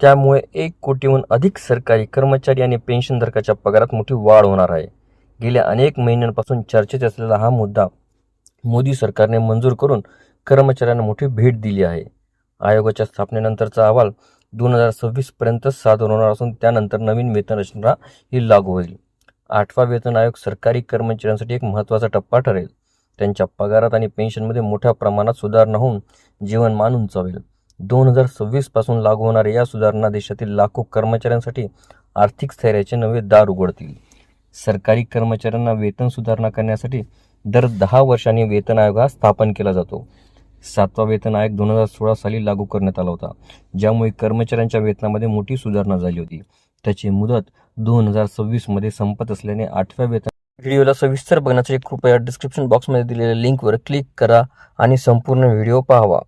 त्यामुळे एक कोटीहून अधिक सरकारी कर्मचारी आणि पेन्शनधारकाच्या पगारात मोठी वाढ होणार आहे. गेल्या अनेक महिन्यांपासून चर्चेत असलेला हा मुद्दा मोदी सरकारने मंजूर करून कर्मचाऱ्यांना मोठी भेट दिली आहे. आयोगाच्या स्थापनेनंतरचा अहवाल दोन हजार सव्वीस पर्यंत सादर होणार असून त्यानंतर नवीन वेतन रचना ही लागू होईल. आठवा वेतन आयोग सरकारी कर्मचाऱ्यांसाठी एक महत्त्वाचा टप्पा ठरेल. त्यांच्या पगारात आणि पेन्शनमध्ये मोठ्या प्रमाणात सुधारणा होऊन जीवनमान उंचावेल. दोन हजार सव्वीसपासून लागू होणाऱ्या या सुधारणा देशातील लाखो कर्मचाऱ्यांसाठी आर्थिक स्थैर्याचे नवे दार उघडतील. सरकारी कर्मचाऱ्यांना वेतन सुधारणा करण्यासाठी दर दहा वर्षांनी वेतन आयोग हा स्थापन केला जातो. सातवा वेतन आयोग दोन हजार सोळा साली लागू करण्यात आला होता ज्यामुळे कर्मचाऱ्यांच्या वेतनामध्ये मोठी सुधारणा झाली होती. त्याची मुदत दोन हजार सव्वीसमध्ये संपत असल्याने आठव्या वेतन व्हिडिओला सविस्तर बघण्यासाठी कृपया डिस्क्रिप्शन बॉक्समध्ये दिलेल्या लिंकवर क्लिक करा आणि संपूर्ण व्हिडिओ पाहावा.